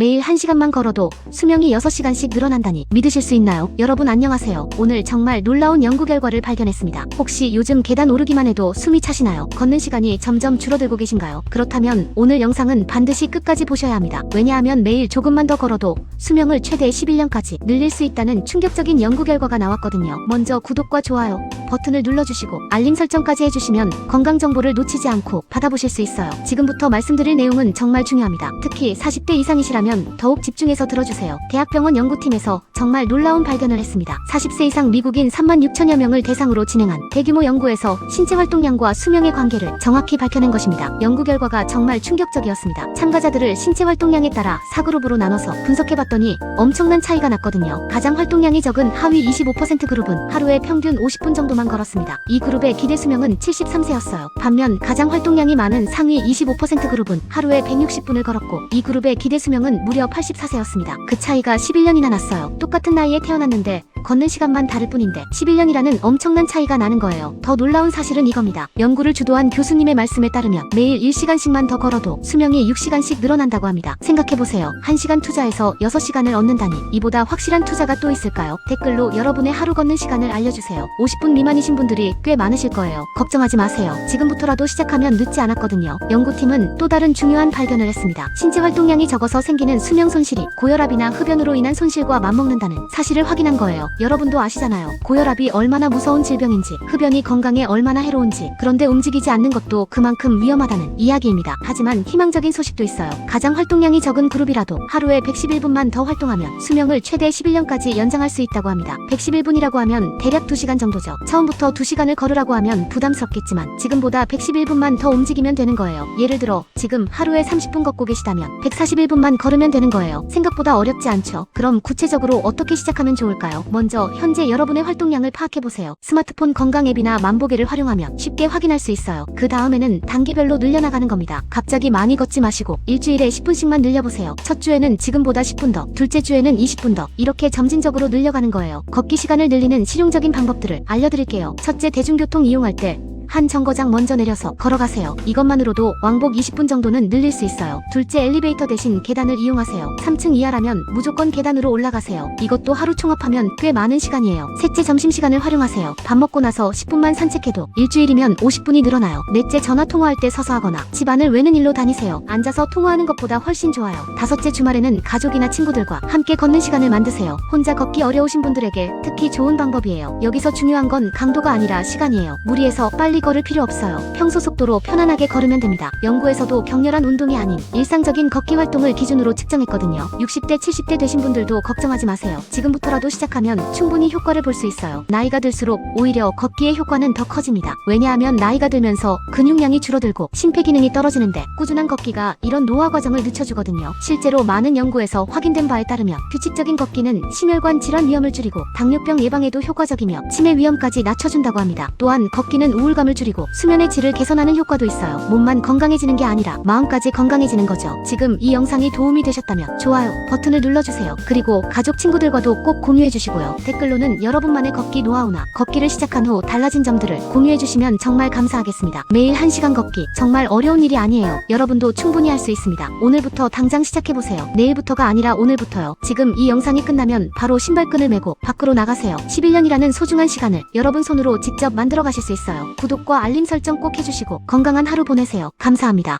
매일 1시간만 걸어도 수명이 6시간씩 늘어난다니 믿으실 수 있나요? 여러분 안녕하세요. 오늘 정말 놀라운 연구 결과를 발견했습니다. 혹시 요즘 계단 오르기만 해도 숨이 차시나요? 걷는 시간이 점점 줄어들고 계신가요? 그렇다면 오늘 영상은 반드시 끝까지 보셔야 합니다. 왜냐하면 매일 조금만 더 걸어도 수명을 최대 11년까지 늘릴 수 있다는 충격적인 연구 결과가 나왔거든요. 먼저 구독과 좋아요, 버튼을 눌러주시고 알림 설정까지 해주시면 건강 정보를 놓치지 않고 받아보실 수 있어요. 지금부터 말씀드릴 내용은 정말 중요합니다. 특히 40대 이상이시라면 더욱 집중해서 들어주세요. 대학병원 연구팀에서 정말 놀라운 발견을 했습니다. 40세 이상 미국인 3만 6천여 명을 대상으로 진행한 대규모 연구에서 신체 활동량과 수명의 관계를 정확히 밝혀낸 것입니다. 연구 결과가 정말 충격적이었습니다. 참가자들을 신체 활동량에 따라 4그룹으로 나눠서 분석해봤더니 엄청난 차이가 났거든요. 가장 활동량이 적은 하위 25% 그룹은 하루에 평균 50분 정도만 걸었습니다. 이 그룹의 기대 수명은 73세였어요. 반면 가장 활동량이 많은 상위 25% 그룹은 하루에 160분을 걸었고 이 그룹의 기대 수명은 무려 84세였습니다. 그 차이가 11년이나 났어요. 똑같은 나이에 태어났는데 걷는 시간만 다를 뿐인데 11년이라는 엄청난 차이가 나는 거예요. 더 놀라운 사실은 이겁니다. 연구를 주도한 교수님의 말씀에 따르면 매일 1시간씩만 더 걸어도 수명이 6시간씩 늘어난다고 합니다. 생각해보세요. 1시간 투자해서 6시간을 얻는다니 이보다 확실한 투자가 또 있을까요? 댓글로 여러분의 하루 걷는 시간을 알려주세요. 50분 미만이신 분들이 꽤 많으실 거예요. 걱정하지 마세요. 지금부터라도 시작하면 늦지 않았거든요. 연구팀은 또 다른 중요한 발견을 했습니다. 신체 활동량이 적어서 생기는 수명 손실이 고혈압이나 흡연으로 인한 손실과 맞먹는다는 사실을 확인한 거예요. 여러분도 아시잖아요. 고혈압이 얼마나 무서운 질병인지, 흡연이 건강에 얼마나 해로운지, 그런데 움직이지 않는 것도 그만큼 위험하다는 이야기입니다. 하지만 희망적인 소식도 있어요. 가장 활동량이 적은 그룹이라도 하루에 111분만 더 활동하면 수명을 최대 11년까지 연장할 수 있다고 합니다. 111분이라고 하면 대략 2시간 정도죠. 처음부터 2시간을 걸으라고 하면 부담스럽겠지만 지금보다 111분만 더 움직이면 되는 거예요. 예를 들어 지금 하루에 30분 걷고 계시다면 141분만 걸으면 되는 거예요. 생각보다 어렵지 않죠. 그럼 구체적으로 어떻게 시작하면 좋을까요? 먼저 현재 여러분의 활동량을 파악해 보세요. 스마트폰 건강 앱이나 만보계를 활용하면 쉽게 확인할 수 있어요. 그 다음에는 단계별로 늘려나가는 겁니다. 갑자기 많이 걷지 마시고 일주일에 10분씩만 늘려보세요. 첫 주에는 지금보다 10분 더, 둘째 주에는 20분 더, 이렇게 점진적으로 늘려가는 거예요. 걷기 시간을 늘리는 실용적인 방법들을 알려드릴게요. 첫째 대중교통 이용할 때 한 정거장 먼저 내려서 걸어가세요. 이것만으로도 왕복 20분 정도는 늘릴 수 있어요. 둘째 엘리베이터 대신 계단을 이용하세요. 3층 이하라면 무조건 계단으로 올라가세요. 이것도 하루 총합하면 꽤 많은 시간이에요. 셋째 점심시간을 활용하세요. 밥 먹고 나서 10분만 산책해도 일주일이면 50분이 늘어나요. 넷째 전화 통화할 때 서서 하거나 집안을 외는 일로 다니세요. 앉아서 통화하는 것보다 훨씬 좋아요. 다섯째 주말에는 가족이나 친구들과 함께 걷는 시간을 만드세요. 혼자 걷기 어려우신 분들에게 특히 좋은 방법이에요. 여기서 중요한 건 강도가 아니라 시간이에요. 무리해서 빨리 걸을 필요 없어요. 평소 속도로 편안하게 걸으면 됩니다. 연구에서도 격렬한 운동이 아닌 일상적인 걷기 활동을 기준으로 측정했거든요. 60대, 70대 되신 분들도 걱정하지 마세요. 지금부터라도 시작하면 충분히 효과를 볼 수 있어요. 나이가 들수록 오히려 걷기의 효과는 더 커집니다. 왜냐하면 나이가 들면서 근육량이 줄어들고 심폐 기능이 떨어지는데 꾸준한 걷기가 이런 노화 과정을 늦춰주거든요. 실제로 많은 연구에서 확인된 바에 따르면 규칙적인 걷기는 심혈관 질환 위험을 줄이고 당뇨병 예방에도 효과적이며 치매 위험까지 낮춰준다고 합니다. 또한 걷기는 우울감을 줄이고 수면의 질을 개선하는 효과도 있어요. 몸만 건강해지는 게 아니라 마음까지 건강해지는 거죠. 지금 이 영상이 도움이 되셨다면 좋아요 버튼을 눌러주세요. 그리고 가족 친구들과도 꼭 공유해주시고요. 댓글로는 여러분만의 걷기 노하우나 걷기를 시작한 후 달라진 점들을 공유해주시면 정말 감사하겠습니다. 매일 1시간 걷기 정말 어려운 일이 아니에요. 여러분도 충분히 할 수 있습니다. 오늘부터 당장 시작해보세요. 내일부터가 아니라 오늘부터요. 지금 이 영상이 끝나면 바로 신발끈을 메고 밖으로 나가세요. 11년이라는 소중한 시간을 여러분 손으로 직접 만들어 가실 수 있어요. 구독과 알림 설정 꼭 해주시고 건강한 하루 보내세요. 감사합니다.